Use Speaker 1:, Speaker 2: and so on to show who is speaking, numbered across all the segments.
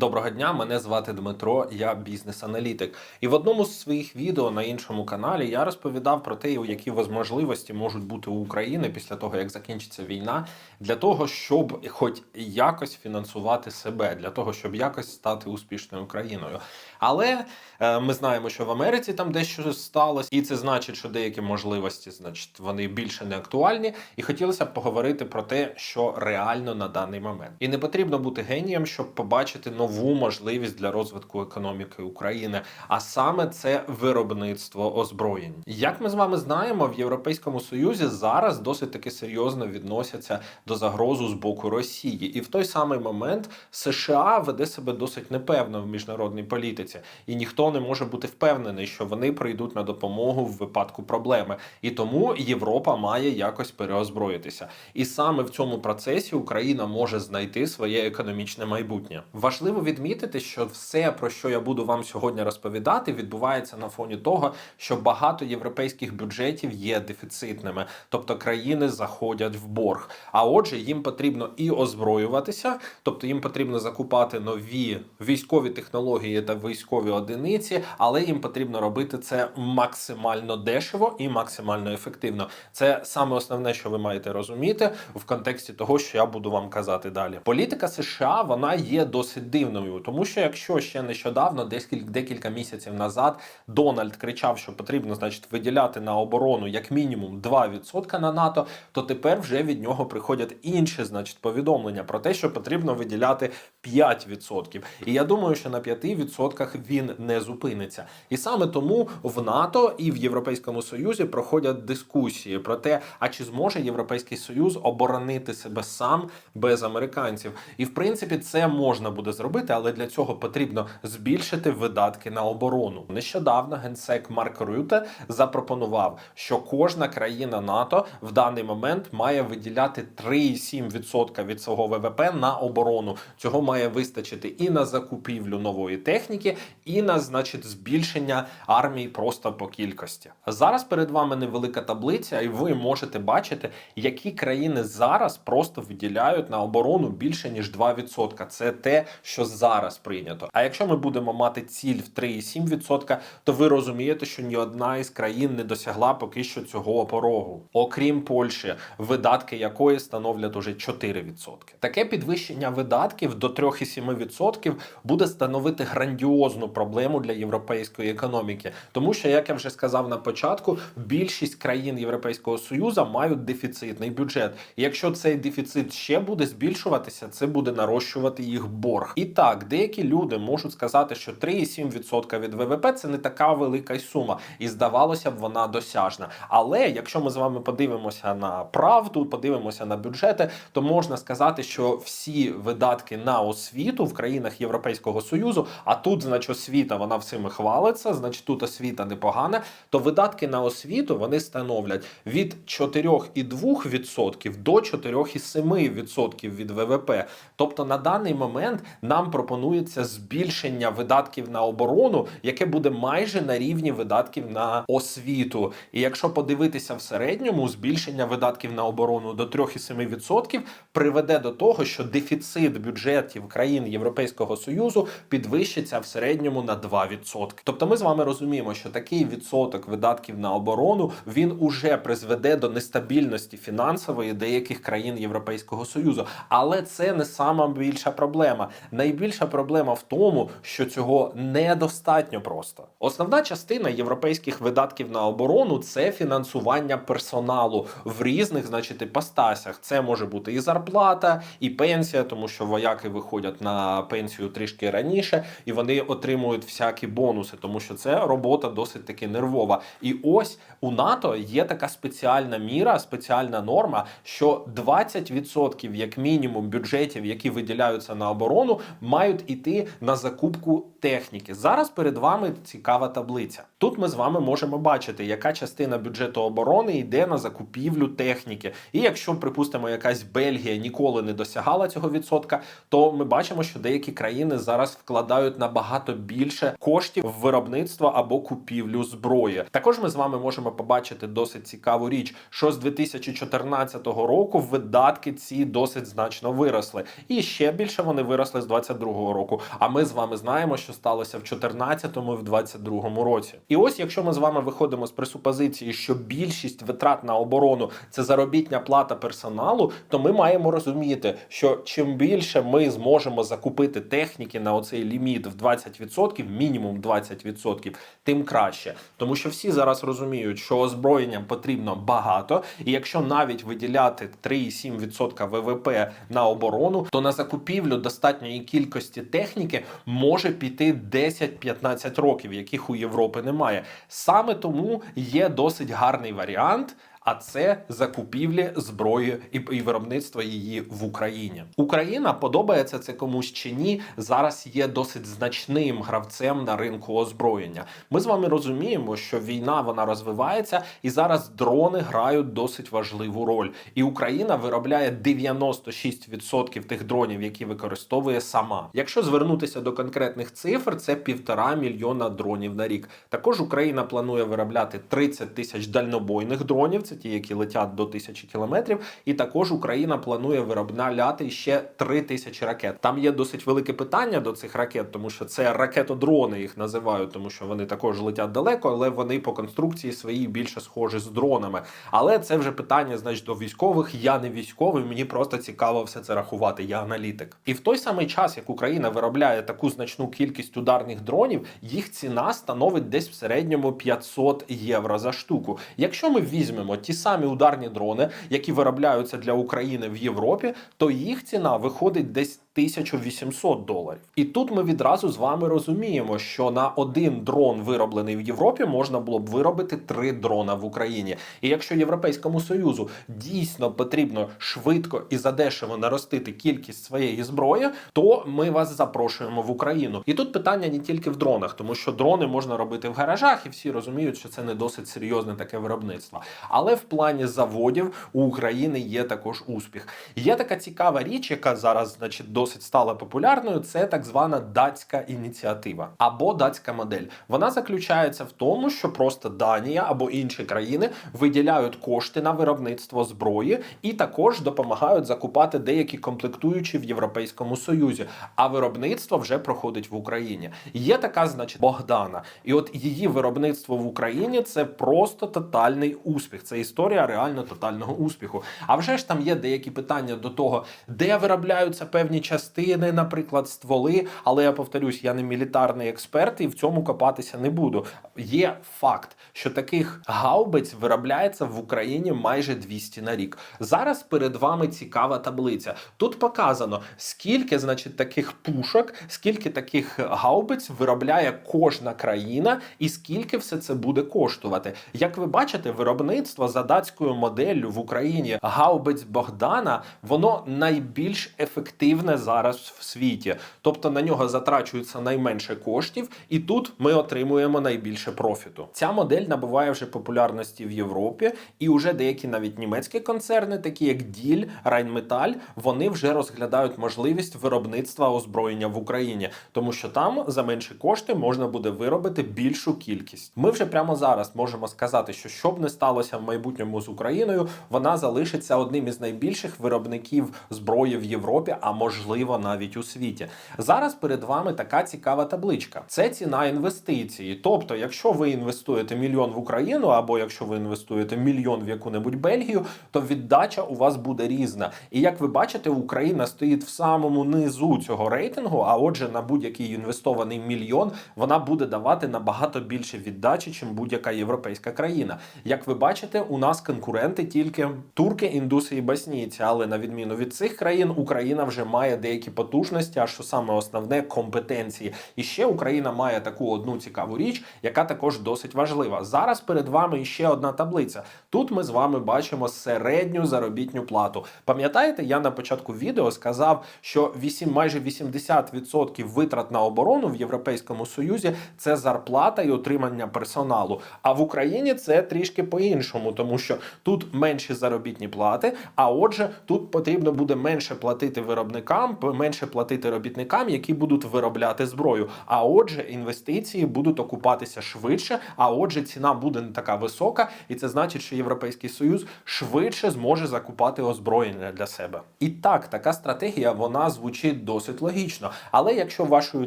Speaker 1: Доброго дня, мене звати Дмитро, я бізнес-аналітик. І в одному з своїх відео на іншому каналі я розповідав про те, які можливості можуть бути у України після того, як закінчиться війна, для того, щоб хоч якось фінансувати себе, для того, щоб якось стати успішною країною. Але е, ми знаємо, що в Америці там дещо сталося, і це значить, що деякі можливості, значить, вони більше не актуальні. І хотілося б поговорити про те, що реально на даний момент. І не потрібно бути генієм, щоб побачити нову можливість для розвитку економіки України, а саме це виробництво озброєнь. Як ми з вами знаємо, в Європейському Союзі зараз досить таки серйозно відносяться до загрозу з боку Росії, і в той самий момент США веде себе досить непевно в міжнародній політиці, і ніхто не може бути впевнений, що вони прийдуть на допомогу в випадку проблеми. І тому Європа має якось переозброїтися. І саме в цьому процесі Україна може знайти своє економічне майбутнє. Важливо відмітити, що все, про що я буду вам сьогодні розповідати, відбувається на фоні того, що багато європейських бюджетів є дефіцитними, тобто країни заходять в борг. А отже, їм потрібно і озброюватися, тобто їм потрібно закупати нові військові технології та військові одиниці, але їм потрібно робити це максимально дешево і максимально ефективно. Це саме основне, що ви маєте розуміти в контексті того, що я буду вам казати далі. Політика США вона є досить дивною, тому що якщо ще нещодавно, декілька декілька місяців назад, Дональд кричав, що потрібно, значить, виділяти на оборону як мінімум 2% на НАТО, то тепер вже від нього приходять інші, значить, повідомлення про те, що потрібно виділяти 5%. І я думаю, що на 5% він не зупиниться. І саме тому в НАТО і в Європейському Союзі проходять дискусії про те, а чи зможе Європейський Союз оборонити себе сам без американців. І в принципі це можна буде зробити, але для цього потрібно збільшити видатки на оборону. Нещодавно генсек Марк Рюте запропонував, що кожна країна НАТО в даний момент має виділяти 3,7% від свого ВВП на оборону. Цього має вистачити і на закупівлю нової техніки, і на значить збільшення армії просто по кількості. Зараз перед вами невелика таблиця, і ви можете бачити, які країни зараз просто виділяють на оборону більше ніж 2%. Це те, що зараз прийнято. А якщо ми будемо мати ціль в 3,7%, то ви розумієте, що ні одна із країн не досягла поки що цього порогу, окрім Польщі, видатки якої становлять уже 4%. Таке підвищення видатків до 3,7% буде становити грандіозну проблему для європейської економіки, тому що, як я вже сказав на початку, більшість країн Європейського союзу мають дефіцитний бюджет. І якщо цей дефіцит ще буде збільшуватися, це буде нарощувати їх борг. І так, деякі люди можуть сказати, що 3,7% від ВВП це не така велика сума, і здавалося б, вона досяжна. Але якщо ми з вами подивимося на правду, подивимося на бюджети, то можна сказати, що всі видатки на освіту в країнах Європейського союзу, а тут, значить, освіта вона всіми хвалиться, значить тут освіта непогана, то видатки на освіту вони становлять від 4,2% до 4,7% від ВВП. Тобто на даний момент нам пропонується збільшення видатків на оборону, яке буде майже на рівні видатків на освіту. І якщо подивитися в середньому, збільшення видатків на оборону до 3,7% приведе до того, що дефіцит бюджетів країн Європейського союзу підвищиться в середньому на 2%. Тобто, ми з вами розуміємо, що такий відсоток видатків на оборону він уже призведе до нестабільності фінансової деяких країн Європейського союзу. Але це не сама більша проблема. Найбільша проблема в тому, що цього недостатньо просто. Основна частина європейських видатків на оборону це фінансування персоналу в різних, значить, іпостасях. Це може бути і зарплата, і пенсія, тому що вояки виходять на пенсію трішки раніше, і вони отримують всякі бонуси, тому що це робота досить таки нервова. І ось у НАТО є така спеціальна міра, спеціальна норма, що 20% як мінімум бюджетів, які виділяються на оборону, мають іти на закупку техніки. Зараз перед вами цікава таблиця. Тут ми з вами можемо бачити, яка частина бюджету оборони йде на закупівлю техніки. І якщо, припустимо, якась Бельгія ніколи не досягала цього відсотка, то ми бачимо, що деякі країни зараз вкладають набагато більше коштів в виробництво або купівлю зброї. Також ми з вами можемо побачити досить цікаву річ, що з 2014 року видатки ці досить значно виросли, і ще більше вони виросли з 22-го року. А ми з вами знаємо, що сталося в 14-му і в 22-му році. І ось, якщо ми з вами виходимо з пресупозиції, що більшість витрат на оборону це заробітня плата персоналу, то ми маємо розуміти, що чим більше ми зможемо закупити техніки на оцей ліміт в 20%, мінімум 20%, тим краще. Тому що всі зараз розуміють, що озброєння потрібно багато, і якщо навіть виділяти 3,7% ВВП на оборону, то на закупівлю достатньої кількості техніки може піти 10-15 років, яких у Європи немає. Саме тому є досить гарний варіант. А це закупівлі зброї і, виробництво її в Україні. Україна подобається це комусь чи ні. Зараз є досить значним гравцем на ринку озброєння. Ми з вами розуміємо, що війна вона розвивається, і зараз дрони грають досить важливу роль. І Україна виробляє 96% тих дронів, які використовує сама. Якщо звернутися до конкретних цифр, це півтора мільйона дронів на рік. Також Україна планує виробляти 30 тисяч дальнобойних дронів. Які летять до тисячі кілометрів. І також Україна планує виробляти ще 3 тисячі ракет. Там є досить велике питання до цих ракет, тому що це ракетодрони їх називають, тому що вони також летять далеко, але вони по конструкції своїй більше схожі з дронами. Але це вже питання, значить, до військових. Я не військовий, мені просто цікаво все це рахувати. Я аналітик. І в той самий час, як Україна виробляє таку значну кількість ударних дронів, їх ціна становить десь в середньому 500 євро за штуку. Якщо ми візьмемо ті самі ударні дрони, які виробляються для України в Європі, то їх ціна виходить десь 1800 доларів. І тут ми відразу з вами розуміємо, що на один дрон, вироблений в Європі, можна було б виробити три дрона в Україні. І якщо Європейському Союзу дійсно потрібно швидко і задешево наростити кількість своєї зброї, то ми вас запрошуємо в Україну. І тут питання не тільки в дронах, тому що дрони можна робити в гаражах, і всі розуміють, що це не досить серйозне таке виробництво. Але в плані заводів у України є також успіх. Є така цікава річ, яка зараз, значить, досить стала популярною. Це так звана датська ініціатива або датська модель. Вона заключається в тому, що просто Данія або інші країни виділяють кошти на виробництво зброї і також допомагають закупати деякі комплектуючі в Європейському Союзі. А виробництво вже проходить в Україні. Є така, значить, Богдана, і от її виробництво в Україні це просто тотальний успіх. Це історія реально тотального успіху. А вже ж там є деякі питання до того, де виробляються певні частини, наприклад, стволи. Але я повторюсь, я не мілітарний експерт і в цьому копатися не буду. Є факт, що таких гаубиць виробляється в Україні майже 200 на рік. Зараз перед вами цікава таблиця. Тут показано, скільки, значить, таких пушок, скільки таких гаубиць виробляє кожна країна, і скільки все це буде коштувати. Як ви бачите, виробництво за датською моделлю в Україні гаубиць Богдана, воно найбільш ефективне зараз в світі. Тобто на нього затрачується найменше коштів, і тут ми отримуємо найбільше профіту. Ця модель набуває вже популярності в Європі, і вже деякі навіть німецькі концерни, такі як Діль, Райнметаль, вони вже розглядають можливість виробництва озброєння в Україні, тому що там за менші кошти можна буде виробити більшу кількість. Ми вже прямо зараз можемо сказати, що що б не сталося в майбутньому з Україною, вона залишиться одним із найбільших виробників зброї в Європі, а можливо навіть у світі. Зараз перед вами така цікава табличка. Це ціна інвестиції. Тобто, якщо ви інвестуєте мільйон в Україну, або якщо ви інвестуєте мільйон в яку-небудь Бельгію, то віддача у вас буде різна. І як ви бачите, Україна стоїть в самому низу цього рейтингу. А отже, на будь-який інвестований мільйон вона буде давати набагато більше віддачі, чим будь-яка європейська країна. Як ви бачите, у нас конкуренти тільки турки, індуси і боснійці. Але на відміну від цих країн, Україна вже має деякі потужності, а що саме основне компетенції. І ще Україна має таку одну цікаву річ, яка також досить важлива. Зараз перед вами ще одна таблиця. Тут ми з вами бачимо середню заробітню плату. Пам'ятаєте, я на початку відео сказав, що 8, майже 80% витрат на оборону в Європейському Союзі це зарплата і отримання персоналу. А в Україні це трішки по-іншому, тому що тут менші заробітні плати. А отже, тут потрібно буде менше платити виробникам виробникам, менше платити робітникам, які будуть виробляти зброю. А отже, інвестиції будуть окупатися швидше. А отже, ціна буде не така висока, і це значить, що Європейський Союз швидше зможе закупати озброєння для себе. І так, така стратегія вона звучить досить логічно. Але якщо вашою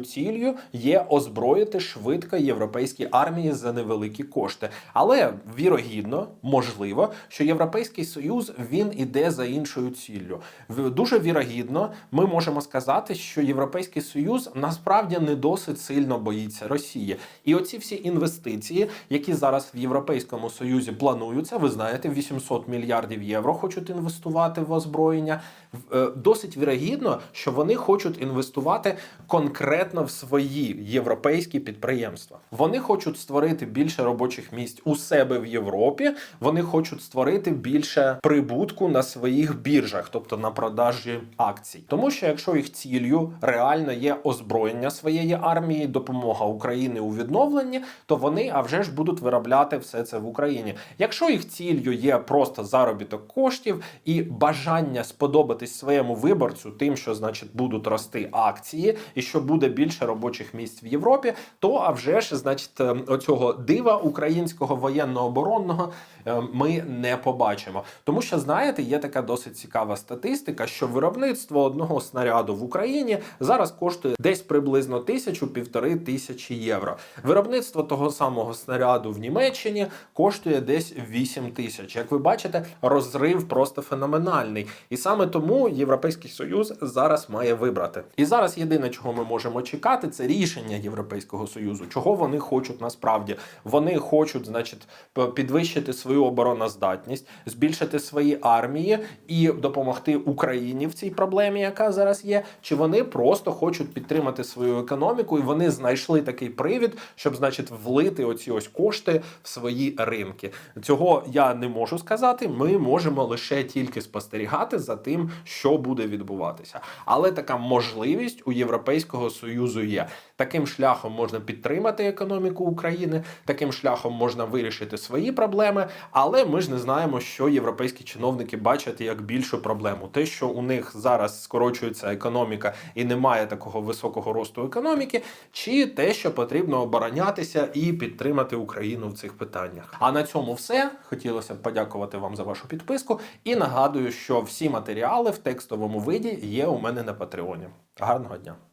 Speaker 1: ціллю є озброїти швидко європейські армії за невеликі кошти, але вірогідно, можливо, що Європейський Союз він іде за іншою ціллю. Дуже вірогідно, ми можемо сказати, що Європейський Союз насправді не досить сильно боїться Росії. І оці всі інвестиції, які зараз в Європейському Союзі плануються, ви знаєте, 800 мільярдів євро хочуть інвестувати в озброєння. Е, Досить вірогідно, що вони хочуть інвестувати конкретно в свої європейські підприємства. Вони хочуть створити більше робочих місць у себе в Європі. Вони хочуть створити більше прибутку на своїх біржах, тобто на продажі акцій. Тому що якщо їх ціллю реально є озброєння своєї армії, допомога України у відновленні, то вони а вже ж будуть виробляти все це в Україні. Якщо їх ціллю є просто заробіток коштів і бажання сподобатись своєму виборцю, тим, що значить будуть рости акції, і що буде більше робочих місць в Європі, то а вже ж, значить, е, оцього дива українського воєнно-оборонного е, ми не побачимо. Тому що знаєте, є така досить цікава статистика, що виробництво одного снаряду в Україні зараз коштує десь приблизно тисячу півтори тисячі євро. Виробництво того самого снаряду в Німеччині коштує десь 8 тисяч. Як ви бачите, розрив просто феноменальний. І саме тому Європейський Союз зараз має вибрати. І зараз єдине, чого ми можемо чекати, це рішення Європейського Союзу. Чого вони хочуть насправді? Вони хочуть, значить, підвищити свою обороноздатність, збільшити свої армії і допомогти Україні в цій проблемі, яка зараз є. Чи вони просто хочуть підтримати свою економіку, і вони знайшли такий привід, щоб, значить, влити оці ось кошти в свої ринки. Цього я не можу сказати. Ми можемо лише тільки спостерігати за тим, що буде відбуватися. Але така можливість у Європейського союзу є. Таким шляхом можна підтримати економіку України, таким шляхом можна вирішити свої проблеми. Але ми ж не знаємо, що європейські чиновники бачать як більшу проблему. Те, що у них зараз скорочується економіка і немає такого високого росту економіки, чи те, що потрібно оборонятися і підтримати Україну в цих питаннях. А на цьому все. Хотілося б подякувати вам за вашу підписку. І нагадую, що всі матеріали в текстовому виді є у мене на Патреоні. Гарного дня!